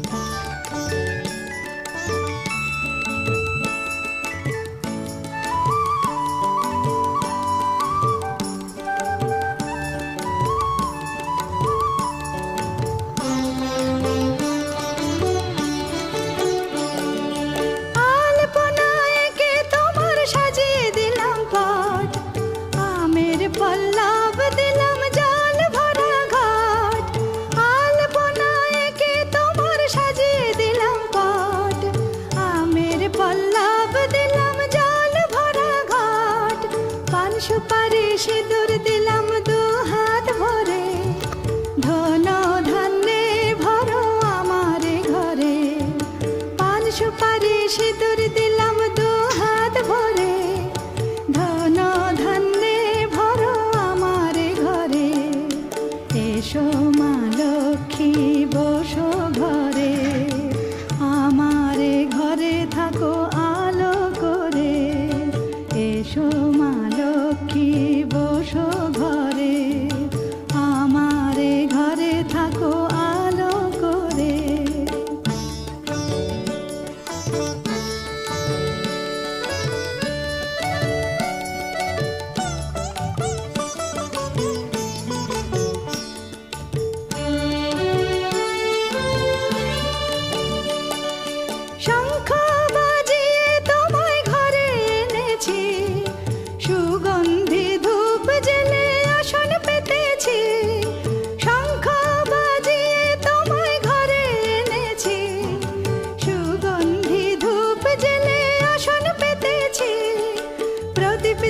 Bye. সিঁদুর দিলাম দু হাত ভরে আমারে ঘরে। সুপারি সিঁদুর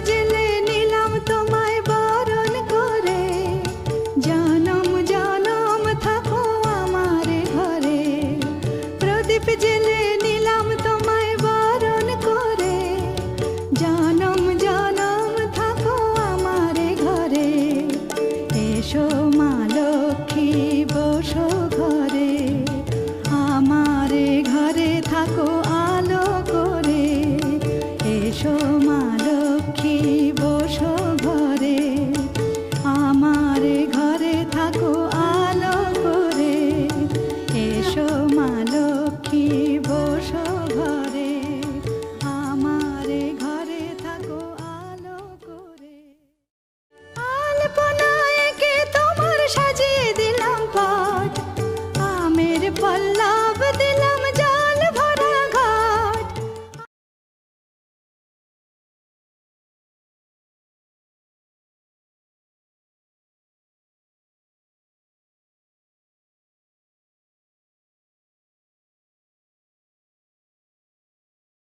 জেলে নিলাম তোমায় বারণ করে। জনম জনম, থাকো আমার ঘরে। প্রদীপ জেলে নিলাম তোমায় বারণ করে। জনম জনম, থাকো আমার ঘরে। এসো মা লক্ষ্মী